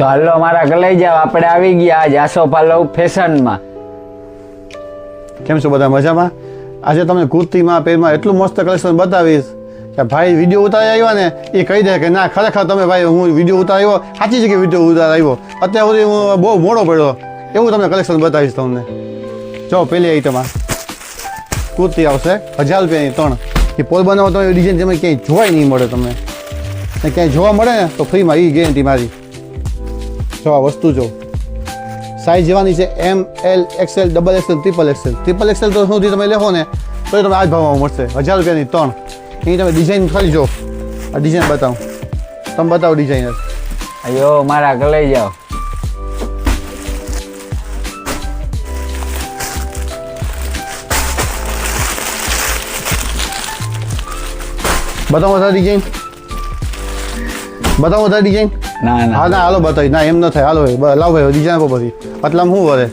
તો હાલો મારા ગલાઈ જાવ આપણે આવી ગયા આજ આસો પાલવ ફેશનમાં. કેમ છો બધા મજામાં? આજે તમને કુર્તીમાં, પેરમાં એટલું મસ્ત કલેક્શન બતાવીશ કે ભાઈ વીડિયો ઉતારી આવ્યા ને, એ કહી દે કે ના, ખરેખર તમે ભાઈ હું વીડિયો ઉતાર આવ્યો, સાચી જગ્યાએ વીડિયો ઉતાર આવ્યો. અત્યાર સુધી હું બહુ મોડો પડ્યો. એવું તમને કલેક્શન બતાવીશ તમને. જો, પેલી આઈટમ આ. કુર્તી આવશે, હજાર રૂપિયાની ત્રણ. એ પોરબંદરમાં તમે ડિઝાઇન તમે ક્યાંય જોવાય નહીં મળે તમને. ક્યાંય જોવા મળે ને, તો ફ્રીમાં એ ગેરંટી મારી. જો આ વસ્તુ જો. સાઈઝ જવાની છે M L XL double XL triple XL triple XL તો સુધી તમે લેખો ને તો એ તમે આ જ ભાવમાં મળશે. હજાર રૂપિયાની ત્રણ. એની તમે ડિઝાઇન ખાલી જો. આ ડિઝાઇન બતાવો. તમે બતાવો ડિઝાઇનર અયો મારા લઈ જાવ બતાવો વધારે ડિઝાઇન બતાવો વધારે ડિઝાઇન ના હા ના ના હાલો બતાવી. ના એમ ન થાય. હાલો લાવ ભાઈ ડિઝાઇન પછી આટલામાં શું વરે?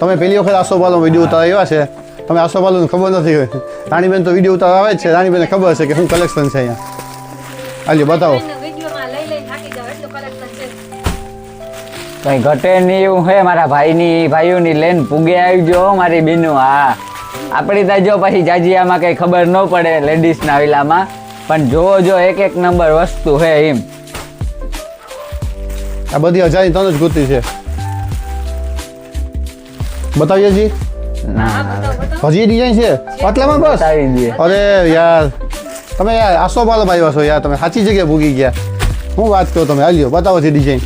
તમે પહેલી વખત આસોપાલનો વીડિયો ઉતાર આવ્યા છે. તમે આસોપાલનું ખબર નથી હોય. રાણીબેન તો વીડિયો ઉતાર આવે જ છે. રાણીબેનને ખબર છે કે શું કલેક્શન છે અહીંયા. હાલ્યો બતાવો. વિડીયોમાં લઈ લઈને થાકી જાવ એટલું કલેક્શન છે. કઈ ઘટે નહીં એવું હે. મારા ભાઈની ભાઈઓની લેન પૂગે આવજો મારી બેનું. હા. આપણી તો જો પછી જાજિયામાં કઈ ખબર ન પડે લેડીઝના વિલામાં પણ જોવો જો એક એક નંબર વસ્તુ હે એમ. આ બધી હજારની ત્રણ જ કુર્તી છે. બતાવીએ જી હજી ડિઝાઇન છે? આટલામાં બસ? અરે યાર તમે યાર આસો પાલો આવ્યા છો યાર તમે સાચી જગ્યાએ ભૂગી ગયા. હું વાત કરો તમે હાલ્યો બતાવો છે ડિઝાઇન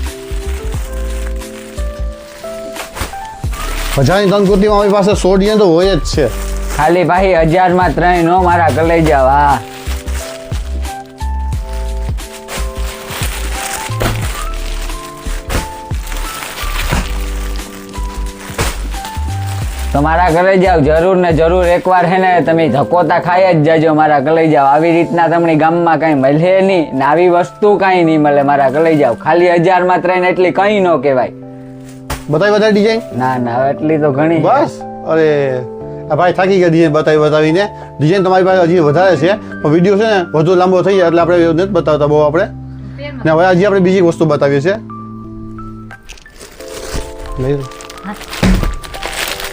હજારની ત્રણ કુર્તીમાં અમારી પાસે સો ડિઝાઇન તો હોય જ છે. ખાલી ભાઈ હજારમાં ત્રણ નો મારા કલેજા જાવ હા તો મારા ઘરે જાવ જરૂર ને જરૂર એકવાર હે ને તમે ધકોતા ખાઈ જ જાજો મારા કલઈ જાવ આવી રીતના તમને ગામમાં કાંઈ મળે નહીં ને આવી વસ્તુ કાંઈ નહીં મળે મારા કલઈ જાવ ખાલી હજારમાં ત્રણ એટલી કંઈ ન કહેવાય. બતાવી બધા ડિઝાઇન ના ના એટલી તો ઘણી બસ? અરે આ ભાઈ થાકી ગયા ડિઝાઇન બતાવી બતાવીને. ડિઝાઇન તમારી પાસે હજી વધારે છે પણ વીડિયો છે ને વધુ લાંબો થઈ જાય એટલે આપણે એવું નથી બતાવતા બહુ આપણે. ને હવે હજી આપણે બીજી વસ્તુ બતાવીએ છીએ લઈ લો.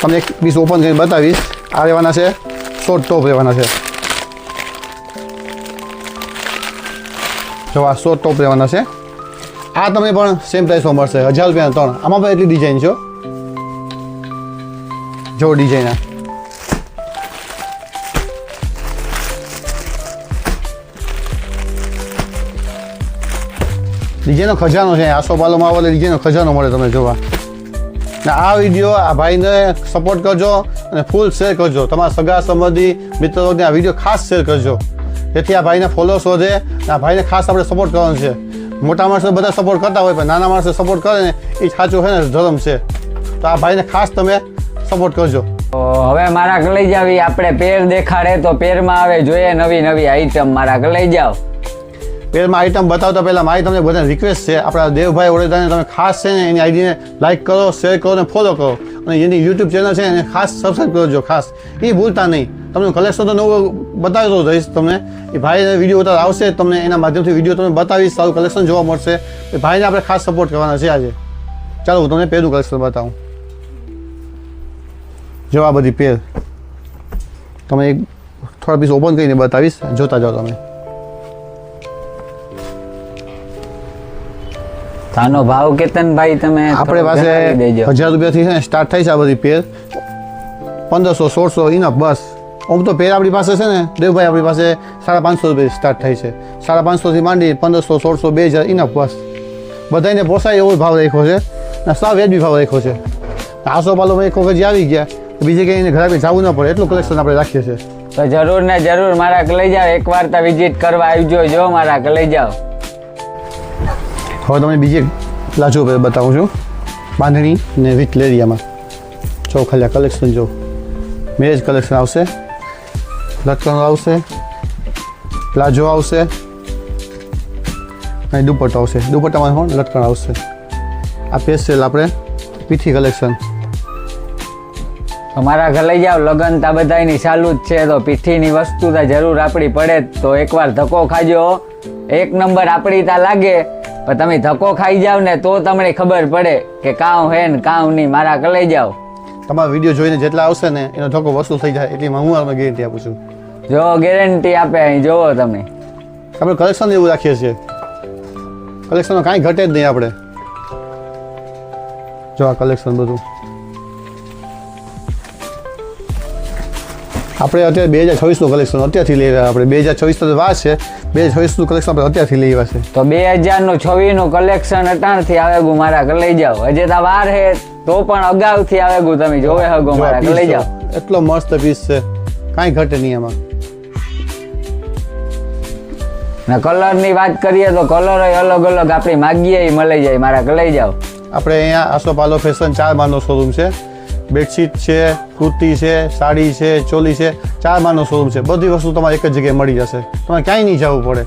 તમને એક પીસ ઓપન કરીને બતાવીશ. આ રહેવાના છે શોર્ટ ટોપ રહેવાના છે. જો આ શોર્ટ ટોપ રહેવાના છે. આ તમને પણ સેમ પ્રાઇસમાં મળશે. હજાર રૂપિયા ત્રણ. આમાં પણ એટલી ડિઝાઇન છે. જો ડિઝાઇન આ. ડિઝાઇનનો ખજાનો છે. આસો પાલોમાં આવેલો ડિઝાઇનનો ખજાનો મળે તમે જોવા. આ વીડિયો આ ભાઈને સપોર્ટ કરજો અને ફૂલ શેર કરજો. તમારા સગા સંબંધી મિત્રોને આ વીડિયો ખાસ શેર કરજો. જેથી આ ભાઈને ફોલોઅર્સ વધે આ ભાઈને ખાસ આપણે સપોર્ટ કરવાનો છે. મોટા માણસો બધા સપોર્ટ કરતા હોય પણ નાના માણસો સપોર્ટ કરે ને એ સાચું છે ને, ધર્મ છે. તો આ ભાઈને ખાસ તમે સપોર્ટ કરજો. હવે મારા ગલાઈ જાવી આપણે પેર દેખાડે તો પેરમાં આવે, જોઈએ નવી નવી આઈટમ મારા ગલાઈ જાવ પેરમાં આઈટમ બતાવતા પહેલાં મારી તમને બધાને રિક્વેસ્ટ છે. આપણા દેવભાઈ ઓડેદાને તમે ખાસ છે ને એની આઈડીને લાઈક કરો શેર કરો અને ફોલો કરો. અને એની યુટ્યુબ ચેનલ છે એને ખાસ સબસ્ક્રાઈબ કરજો ખાસ. એ ભૂલતા નહીં. તમને કલેક્શન તો નવું બતાવતો રહીશ તમને. એ ભાઈને વીડિયો ઉતાર આવશે, તમને એના માધ્યમથી વીડિયો તમને બતાવીશ, સારું કલેક્શન જોવા મળશે. એ ભાઈને આપણે ખાસ સપોર્ટ કરવાના છે આજે. ચાલો, હું તમને પહેલું કલેક્શન બતાવું. જો આ બધી પેર તમે એક થોડા પીસ ઓપન કરીને બતાવીશ, જોતા જાઓ તમે. તાનો ભાવ કેતનભાઈ તમે આપણે પાસે હજાર રૂપિયાથી છે ને સ્ટાર્ટ થાય છે આ બધી પેર. પંદરસો સોળસો ઇનફ બસ. આમ તો પેર આપણી પાસે છે ને દેવભાઈ આપણી પાસે સાડા પાંચસો રૂપિયા સ્ટાર્ટ થાય છે. સાડા પાંચસોથી માંડી પંદરસો સોળસો બે હજાર ઇનફ બસ. બધાને પોસાય એવો ભાવ રાખ્યો છે ને સાવ વ્યાજબી ભાવ રાખ્યો છે. આસો પાલો એક વખત જે આવી ગયા બીજે ક્યાંય એને ઘરે જવું ન પડે. એટલું કલેક્શન આપણે રાખીએ છીએ. તો જરૂર ને જરૂર મારા લઈ જાઓ એક વાર વિઝિટ કરવા આવજો. જો મારા લઈ જાઓ હવે તમને બીજી એક પેર બતાવું છું. બાંધણી ને વિથ લેરિયામાં જો ખાલી કલેક્શન જો. મેરેજ કલેક્શન આવશે. લટકણો આવશે. પ્લાઝો આવશે. અને દુપટ્ટો આવશે. દુપટ્ટામાં પણ લટકણ આવશે. આ પેસ્ટેલ આપણે પીઠી કલેક્શન અમારા મારા ઘર લઈ જાઓ. લગન તા બધાયની ચાલુ જ છે. તો પીઠીની વસ્તુ તો જરૂર આપણી પડે તો એકવાર ધક્કો ખાજો. એક નંબર આપણી તા લાગે. પણ તમે ધક્કો ખાઈ જાવ ને તો તમને ખબર પડે કે કાં હે ને કાં નહીં મારા કલાઈ લઈ જાઓ તમારા વીડિયો જોઈને જેટલા આવશે ને એનો ધક્કો વસૂલ થઈ જાય એટલી હું તમને ગેરંટી આપું છું. જો ગેરંટી આપે અહીં જોવો તમે. આપણે કલેક્શન એવું રાખીએ છીએ. કલેક્શનમાં કાંઈ ઘટે જ નહીં આપણે. જો આ કલેક્શન બધું. આપણે અત્યારે બે હજાર છવ્વીસનું કલેક્શન અત્યારથી લઈ રહ્યા આપણે. બે હજાર છવ્વીસ તો વાર છે. બે હજાર છવ્વીસનું કલેક્શન આપણે અત્યારથી લઈ રહ્યા છે. તો બે હજારનું છવ્વીસનું કલેક્શન અટાણથી આવેગું મારા ઘર લઈ જાઓ. હજે તો વાર હે તો પણ અગાઉથી આવે ગુ તમે જોવે હગો મારા ઘર લઈ જાઓ. એટલો મસ્ત પીસ છે. કાંઈ ઘટે નહીં એમાં ને કલરની વાત કરીએ તો કલર અલગ અલગ આપણી માગીએ મળી જાય. મારા ઘર લઈ જાઓ. આપણે અહીંયા આસોપાલો ફેશન ચાર માળનો શોરૂમ છે. બેડશીટ છે, કુર્તી છે, સાડી છે, ચોલી છે, ચાર માનો શોરૂમ છે. બધી વસ્તુ તમારે એક જ જગ્યાએ મળી જશે. તમારે ક્યાંય નહીં જવું પડે.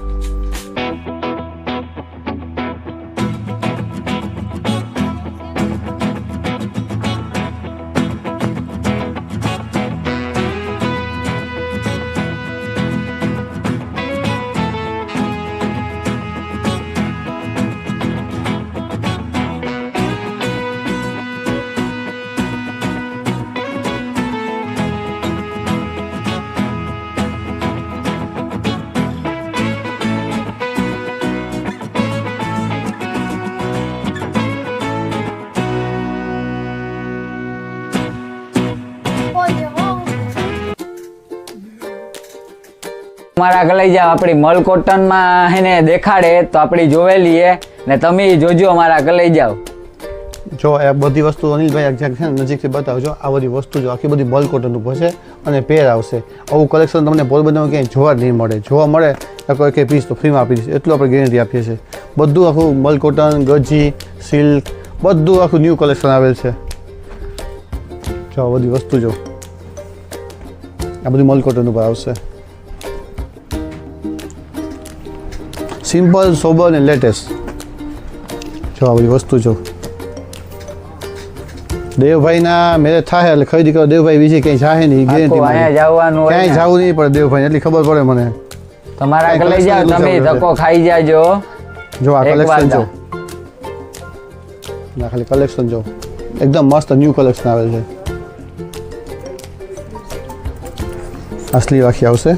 મારા આગળ લઈ જાઓ. આપણી મલ કોટનમાં હેને દેખાડે તો આપણી જોવેલી ને તમે જોજો મારા ઘર લઈ જાઓ. જો, આ બધી વસ્તુ અનિલભાઈ છે નજીકથી બતાવજો. આ બધી વસ્તુ જો આખી બધી મલકોટન ઉપર છે અને પેર આવશે. આવું કલેક્શન તમને પોરબંદરમાં ક્યાંય જોવા જ નહીં મળે. જોવા મળે તો કોઈ કંઈ પીસ તો ફ્રીમાં આપી દઈશ. એટલું આપણે ગેરંટી આપીએ છીએ. બધું આખું મલ કોટન, ગજી સિલ્ક બધું આખું ન્યૂ કલેક્શન આવેલ છે. જો, આ બધી વસ્તુ જો આ બધું મલ કોટન ઉપર આવશે. સિમ્પલ સોબર ને લેટેસ્ટ જો આ બધી વસ્તુ જો. દેવભાઈના મેરેજ થાય એટલે ખરીદી કરો. દેવભાઈ બીજી ક્યાંય જાહે નહીં ગેરંટી જવાનું ક્યાંય જવું નહીં પડે દેવભાઈ એટલી ખબર પડે મને. તમારા મારા ઘર લઈ જાઓ તમે ધક્કો ખાઈ જાજો. જો આ કલેક્શન જો. ના ખાલી કલેક્શન જો. એકદમ મસ્ત ન્યૂ કલેક્શન આવેલ છે. અસલી વાખી આવશે.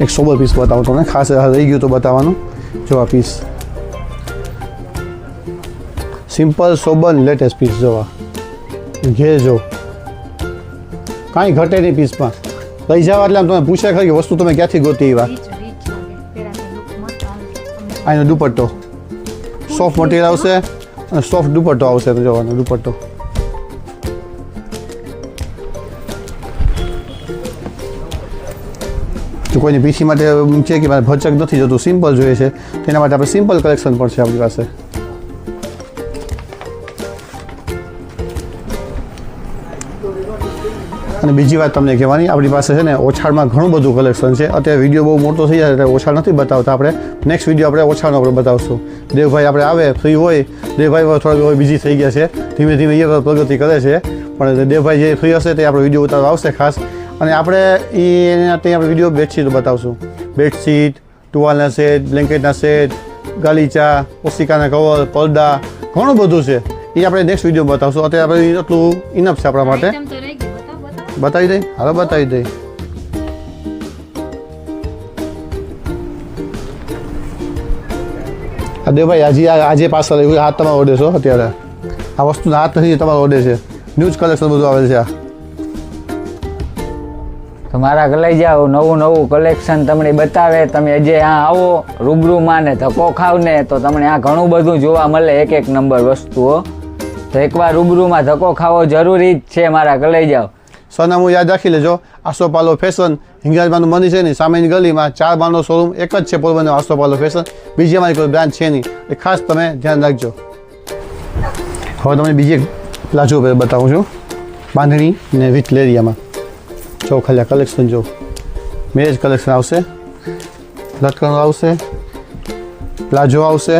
એક સોબર પીસ બતાવું તમને. ખાસ રહી ગયું તો બતાવવાનું. જો આ piece simple sober latest piece જોવા. ઘેર જો. કાંઈ ઘટે નહીં પીસમાં લઈ જાવ એટલે આમ તમે પૂછે ખરી વસ્તુ તમે ક્યાંથી ગોતી એવા. આનો દુપટ્ટો. સોફ્ટ મટીરિયલ આવશે અને સોફ્ટ દુપટ્ટો આવશે જોવાનો દુપટ્ટો. જો કોઈની પીસી માટે છે કે મારે ભચક નથી જોતું સિમ્પલ જોઈએ છે. તેના માટે આપણે સિમ્પલ કલેક્શન પણ છે આપણી પાસે. અને બીજી વાત તમને કહેવાની, આપણી પાસે છે ને ઓછાળમાં ઘણું બધું કલેક્શન છે. અત્યારે વીડિયો બહુ મોટો થઈ જાય એટલે ઓછાળ નથી બતાવતા આપણે. નેક્સ્ટ વીડિયો આપણે ઓછાળનો આપણે બતાવશું. દેવભાઈ આપણે આવે ફ્રી હોય. દેવભાઈ થોડા બિઝી થઈ ગયા છે. ધીમે ધીમે એ પ્રગતિ કરે છે. પણ દેવભાઈ જે ફ્રી હશે તે આપણો વીડિયો ઉતારવા આવશે ખાસ. અને આપણે એના ત્યાં આપણે વીડિયો બેડશીટ બતાવશું. બેડશીટ ટુવાલના સેટ બ્લેન્કેટના સેટ ગાલીચા ઓસિકાના કવર પડદા ઘણું બધું છે. એ આપણે નેક્સ્ટ વીડિયો બતાવશું. અત્યારે આપણે એટલું ઇનફ છે આપણા માટે. બતાવો, દઈ હાલો બતાવી દઈ દેવભાઈ આજે આજે આવ્યું હાથ તમારો ઓર્ડર છો અત્યારે. આ વસ્તુ હાથ નથી તમારો ઓર્ડર છે. ન્યૂઝ કલેક્શન બધું આવે છે આ. તો મારા લઈ જાઓ, નવું નવું કલેક્શન તમને બતાવે, તમે જે આ આવો રૂબરૂમાં ને ધક્કો ખાવ ને, તો તમને આ ઘણું બધું જોવા મળે એક એક નંબર વસ્તુઓ. તો એકવાર રૂબરૂમાં ધક્કો ખાવો જરૂરી જ છે મારા કલઈ જાઓ. સરનામું યાદ રાખી લેજો આસોપાલો ફેશન હિંગરાજમાનું મંદિર છે ને, સામેની ગલીમાં ચાર માળનો શોરૂમ એક જ છે પોરબંદર આસોપાલો ફેશન બીજી અમારી કોઈ બ્રાન્ચ છે નહીં. એ ખાસ તમે ધ્યાન રાખજો. હવે તમને બીજી એક બતાવું છું. બાંધણી ને વિથ લેરિયામાં. જો ખાલી કલેક્શન જો. મેરેજ કલેક્શન આવશે. લટકણો આવશે. પ્લાઝો આવશે.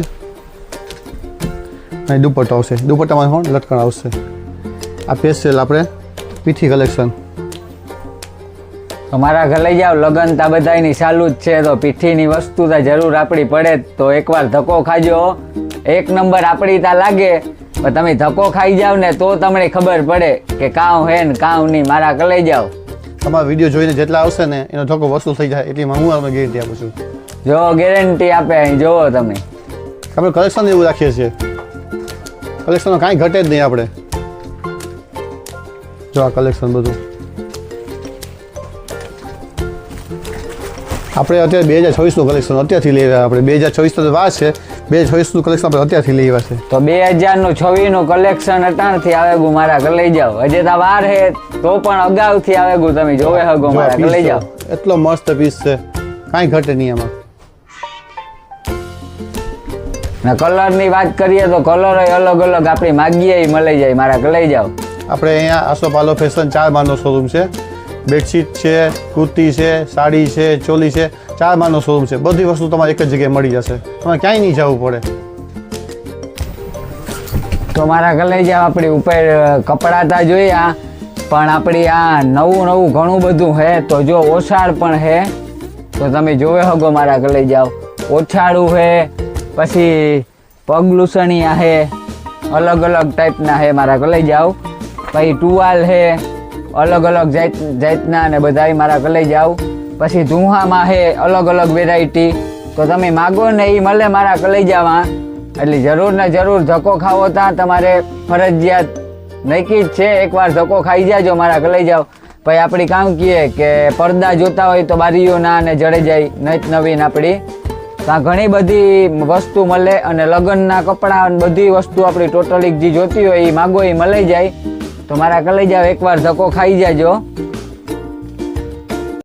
અને દુપટ્ટો આવશે. દુપટ્ટામાં પણ લટકણ આવશે. આ પેસ્ટેલ આપણે પીઠી કલેક્શન અમારા ઘર લઈ જાઓ. લગન તા બધાની ચાલુ જ છે. તો પીઠીની વસ્તુ તો જરૂર આપણી પડે. તો એકવાર ધક્કો ખાજો એક નંબર આપણી તા લાગે. પણ તમે ધક્કો ખાઈ જાવ ને તો તમને ખબર પડે કે કાં હે ને કાં નહીં. મારા ઘર લઈ જાઓ. તમારા વીડિયો જોઈને જેટલા આવશે ને એનો ઠોકો વસૂલ થઈ જાય એટલી હું તમને ગેરંટી આપું છું. જો ગેરંટી આપે અહીં જોવો તમે. આપણે કલેક્શન એવું રાખીએ છીએ. કલેક્શનમાં કાંઈ ઘટે જ નહીં આપણે. જો આ કલેક્શન બધું. આપણે અત્યારે બે હજાર છવ્વીસનું કલેક્શન અત્યારથી લઈ આવ્યા આપણે બે હજાર છવ્વીસ તો વાત છે. બે છવ્વીસનું કલેક્શન આપણે અત્યારથી લઈ આવ્યા છે. તો બે હજારનું છવ્વીસનું કલેક્શન અટાણથી આવેગું મારા ઘર લઈ જાઓ. હજે તો વાર હે તો પણ અગાઉથી આવેગું તમે જોવે હગો મારા ઘર લઈ જાઓ. એટલો મસ્ત પીસ છે. કાંઈ ઘટે નહીં એમાં ને કલરની વાત કરીએ તો કલર અલગ અલગ આપણી માગીએ મળી જાય. મારા ઘર લઈ જાઓ. આપણે અહીંયા આસોપાલો ફેશન ચાર માળનો શોરૂમ છે. બેડશીટ છે કુર્તી છે સાડી છે ચોલી છે. ચાર માળનો શોરૂમ છે. બધી વસ્તુ તમારે એક જ જગ્યાએ મળી જશે. તમારે ક્યાંય નહીં જવું પડે. તો મારા ઘર લઈ જાઓ, આપણી ઉપર કપડાં તા જોયા. પણ આપણી આ નવું નવું ઘણું બધું હે, તો જો ઓછાળ પણ હે, તો તમે જોવે હગો મારા ઘર લઈ જાઓ. ઓછાળું હે, પછી પગલુસણિયા હે, અલગ અલગ ટાઈપના હે મારા ઘર લઈ જાઓ. પછી ટુવાલ હે, અલગ અલગ જાત, જાતના ને બધા મારા ઘર લઈ જાઓ. પછી ધુહામાં હે અલગ અલગ વેરાયટી તો તમે માગો ને એ મળે મારા કલેજામાં. એટલે જરૂર ને જરૂર ધક્કો ખાવો ત્યાં તમારે ફરજિયાત. નક્કી જ છે, એકવાર ધક્કો ખાઈ જાજો મારા કલેજાઓ પછી આપણી કામ કહીએ કે પડદા જોતા હોય તો બારીઓ ના ને જડે જાય નત નવીન આપણી ત્યાં ઘણી બધી વસ્તુ મળે અને લગ્નના કપડાં અને બધી વસ્તુ આપણી ટોટલી જે જોતી હોય એ માગો એ મળી જાય. તો મારા કલેજાઓ એકવાર ધક્કો ખાઈ જાજો.